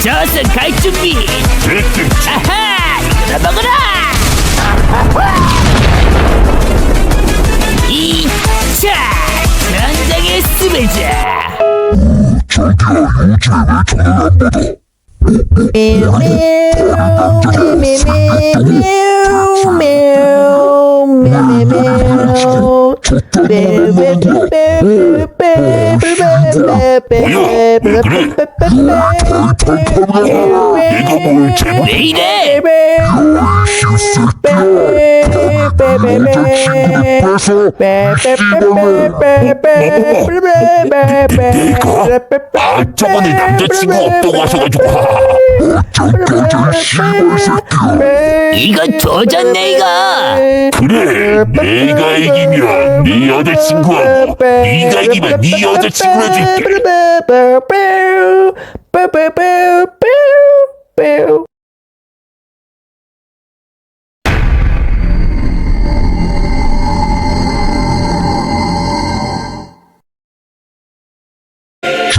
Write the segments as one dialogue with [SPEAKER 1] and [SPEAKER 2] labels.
[SPEAKER 1] 저승 갈 준비. 아하! 이거나 먹어라! 이차! 전장의 스매자!
[SPEAKER 2] 내가 뭘 잘못
[SPEAKER 1] 왜 이래?
[SPEAKER 2] 아 저번에 남자친구 없다고 하셔가지고
[SPEAKER 1] 이거 조졌네 이거!
[SPEAKER 2] 그래 내가 이기면 네 여자친구하고 네가 이기면 네 여자친구 해줄게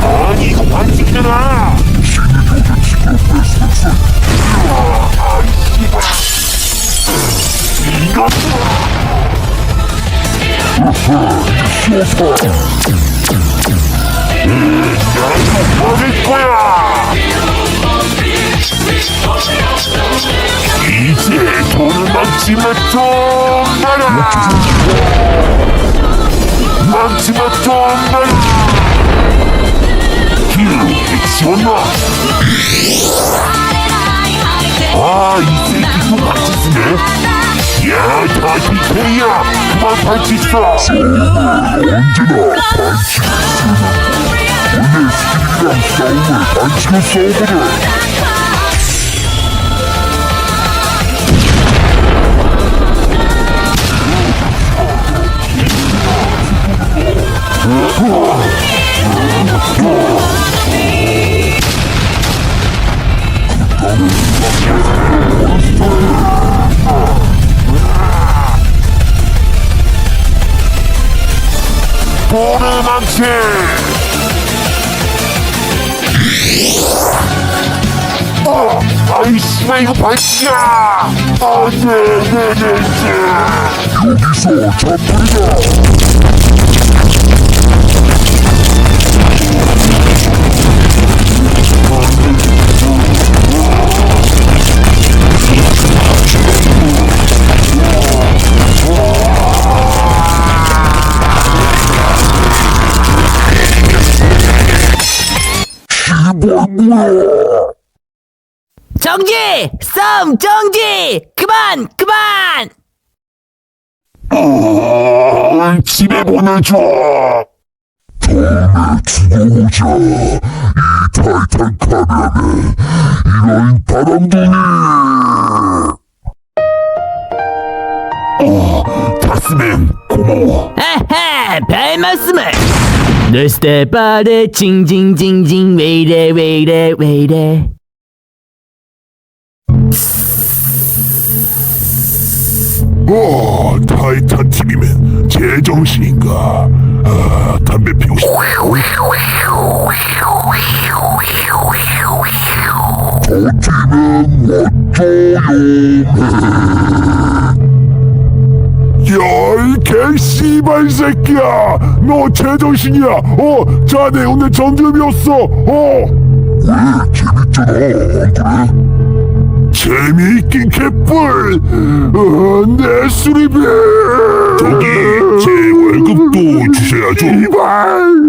[SPEAKER 2] 아니 이거 반칙이잖아 이거 먹을 거야 이제 돈을 망치면 좀 나라 망치면 좀휴 지웠나 아이 새끼 또 같이 쓰네 야 다시 페이야 그만 반칙 써 언제나 반칙 원래 스킬이랑 싸움을 반칙을 싸우거든 돈을 망치 어, 아이 씨발 이거 반칙이야. 안돼네네네. 여기서 잡히자
[SPEAKER 1] 정지! 싸움 정지! 그만! 그만!
[SPEAKER 2] 어, 집에 보내줘 다음에 죽어오자 이 타이탄 카면에 이런 바람둥이 어, 다스맨 고마워
[SPEAKER 1] 아하! 별 말씀을!
[SPEAKER 3] 내 스텝 아래 징징징징 왜 이래 왜 이래 왜 이래
[SPEAKER 4] 오, 타이탄 팀이면 제정신인가? 아, 담배 피우고 싶어. 야, 이 개씨발 새끼야! 너 제정신이야! 어, 자네 오늘 정규이었어 어! 왜? 재밌잖아, 안 그래? 재미있긴 개뿔! 어, 내 수리비! 저기, 제 월급도 주셔야죠. 이발!